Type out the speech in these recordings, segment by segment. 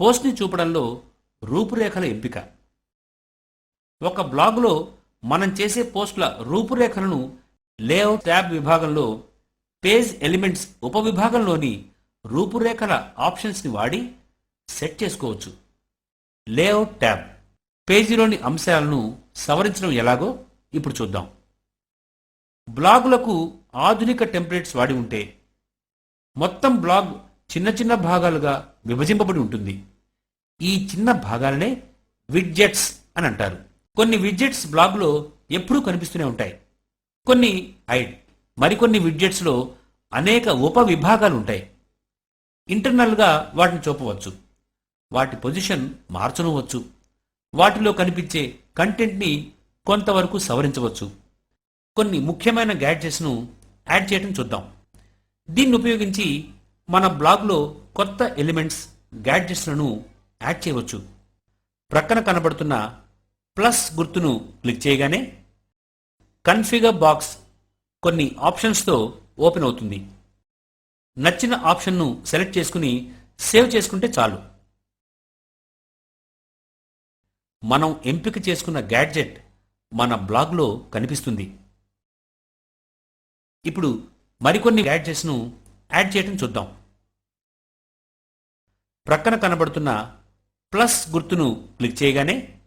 పోస్ట్ని చూపడంలో రూపురేఖల ఎంపిక. ఒక బ్లాగులో మనం చేసే పోస్టుల రూపురేఖలను లేఅవుట్ ట్యాబ్ విభాగంలో పేజ్ ఎలిమెంట్స్ ఉపవిభాగంలోని రూపురేఖల ఆప్షన్స్ని వాడి సెట్ చేసుకోవచ్చు. Layout tab. పేజీలోని అంశాలను సవరించడం ఎలాగో ఇప్పుడు చూద్దాం. బ్లాగులకు ఆధునిక టెంప్లెట్స్ వాడి ఉంటే మొత్తం బ్లాగ్ చిన్న చిన్న భాగాలుగా విభజింపబడి ఉంటుంది. ఈ చిన్న భాగాలనే విడ్జెట్స్ అని అంటారు. కొన్ని విడ్జెట్స్ బ్లాగ్లో ఎప్పుడూ కనిపిస్తూనే ఉంటాయి. కొన్ని ఐడ్ మరికొన్ని విడ్జెట్స్లో అనేక ఉప విభాగాలు ఉంటాయి. ఇంటర్నల్గా వాటిని చూపవచ్చు. వాటి పొజిషన్ మార్చనవచ్చు. వాటిలో కనిపించే కంటెంట్ని కొంతవరకు సవరించవచ్చు. కొన్ని ముఖ్యమైన గ్యాడ్జెట్స్ను యాడ్ చేయడం చూద్దాం. దీన్ని ఉపయోగించి మన బ్లాగ్లో కొత్త ఎలిమెంట్స్ గ్యాడ్జెట్స్లను యాడ్ చేయవచ్చు. ప్రక్కన కనబడుతున్న ప్లస్ గుర్తును క్లిక్ చేయగానే కన్ఫిగర్ బాక్స్ కొన్ని ఆప్షన్స్తో ఓపెన్ అవుతుంది. నచ్చిన ఆప్షన్ను సెలెక్ట్ చేసుకుని సేవ్ చేసుకుంటే చాలు. మనం ఎంపిక చేసుకున్న గ్యాడ్జెట్ మన బ్లాగ్లో కనిపిస్తుంది. ఇప్పుడు మరికొన్ని గ్యాడ్జెట్స్ను యాడ్ చేయటం చూద్దాం. ప్రక్కన కనబడుతున్న ప్లస్ గుర్తును క్లిక్ చేయగానే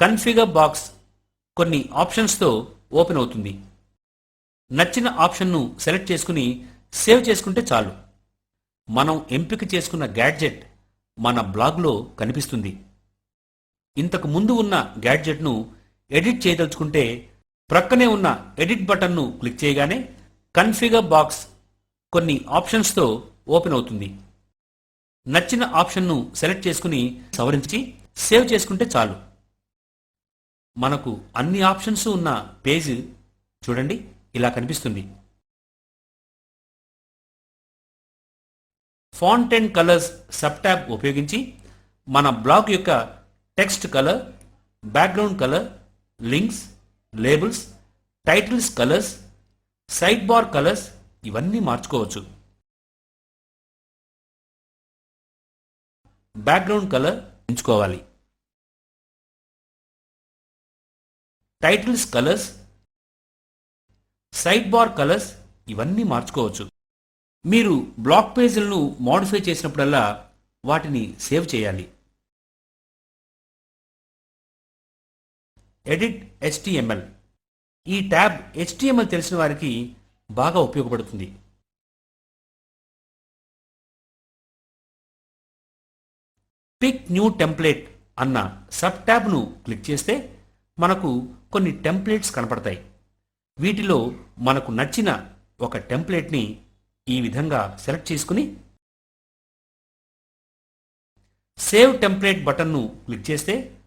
కన్ఫిగర్ బాక్స్ కొన్ని ఆప్షన్స్తో ఓపెన్ అవుతుంది. నచ్చిన ఆప్షన్ను సెలెక్ట్ చేసుకుని సేవ్ చేసుకుంటే చాలు. మనం ఎంపిక చేసుకున్న గ్యాడ్జెట్ మన బ్లాగ్లో కనిపిస్తుంది. ఇంతకు ముందు ఉన్న గ్యాడ్జెట్ను ఎడిట్ చేయదలుచుకుంటే ప్రక్కనే ఉన్న ఎడిట్ బటన్ను క్లిక్ చేయగానే కన్ఫిగర్ బాక్స్ కొన్ని ఆప్షన్స్తో ఓపెన్ అవుతుంది. నచ్చిన ఆప్షన్ను సెలెక్ట్ చేసుకుని సవరించి సేవ్ చేసుకుంటే చాలు. మనకు అన్ని ఆప్షన్స్ ఉన్న పేజ్ చూడండి ఇలా కనిపిస్తుంది. Font and colours sub tab ఉపయోగించి మన బ్లాగ్ యొక్క text colour background colour links labels titles colours side bar colours ఇవన్నీ మార్చుకోవచ్చు. బ్యాక్గ్రౌండ్ కలర్ ఎంచుకోవాలి. Titles colours side bar colours ఇవన్నీ మార్చుకోవచ్చు. మీరు బ్లాక్ పేజీలను మోడిఫై చేసినప్పుడల్లా వాటిని సేవ్ చేయాలి. Edit HTML. ఈ ట్యాబ్ హెచ్టిఎంఎల్ తెలిసిన వారికి బాగా ఉపయోగపడుతుంది. పిక్ న్యూ టెంప్లేట్ అన్న సబ్ ట్యాబ్ను క్లిక్ చేస్తే మనకు కొన్ని టెంప్లేట్స్ కనపడతాయి. వీటిలో మనకు నచ్చిన ఒక టెంప్లేట్ని ఈ విధంగా సెలెక్ట్ చేసుకుని సేవ్ టెంప్లేట్ బటన్ను క్లిక్ చేస్తే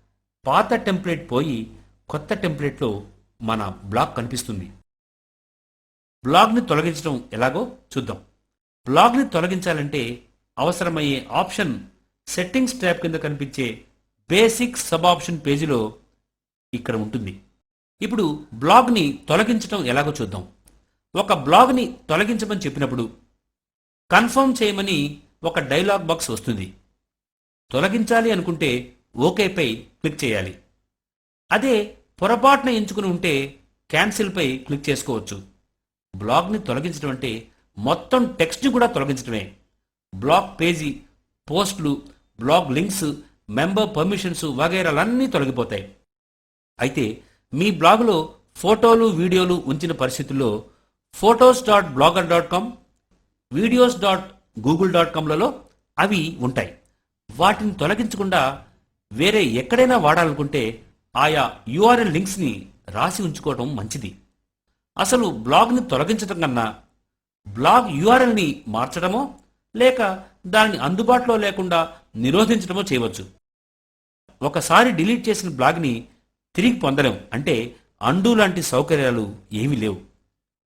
పాత టెంప్లేట్ పోయి కొత్త టెంప్లేట్లో మన బ్లాగ్ కనిపిస్తుంది. బ్లాగ్ని తొలగించడం ఎలాగో చూద్దాం. బ్లాగ్ని తొలగించాలంటే అవసరమయ్యే ఆప్షన్ సెట్టింగ్స్ ట్యాబ్ కింద కనిపించే బేసిక్ సబ్ ఆప్షన్ పేజీలో ఇక్కడ ఉంటుంది. ఇప్పుడు బ్లాగ్ని తొలగించడం ఎలాగో చూద్దాం. ఒక బ్లాగ్ని తొలగించమని చెప్పినప్పుడు కన్ఫర్మ్ చేయమని ఒక డైలాగ్ బాక్స్ వస్తుంది. తొలగించాలి అనుకుంటే ఓకేపై క్లిక్ చేయాలి. అదే పొరపాటున ఎంచుకుని ఉంటే క్యాన్సిల్పై క్లిక్ చేసుకోవచ్చు. బ్లాగ్ని తొలగించడం అంటే మొత్తం టెక్స్ట్ని కూడా తొలగించడమే బ్లాగ్ పేజీ పోస్టులు బ్లాగ్ లింక్స్ మెంబర్ పర్మిషన్స్ వగైరాలన్నీ తొలగిపోతాయి. అయితే మీ బ్లాగులో ఫోటోలు వీడియోలు ఉంచిన పరిస్థితుల్లో photos dot blogger dot com videos dot Google dot కామ్లలో అవి ఉంటాయి. వాటిని తొలగించకుండా వేరే ఎక్కడైనా వాడాలనుకుంటే ఆయా యూఆర్ఎల్ లింక్స్ని రాసి ఉంచుకోవడం మంచిది. అసలు బ్లాగ్ని తొలగించడం కన్నా బ్లాగ్ యూఆర్ఎల్ని మార్చడమో లేక దానిని అందుబాటులో లేకుండా నిరోధించడమో చేయవచ్చు. ఒకసారి డిలీట్ చేసిన బ్లాగ్ని తిరిగి పొందలేం. అంటే అండు లాంటి సౌకర్యాలు ఏమీ లేవు.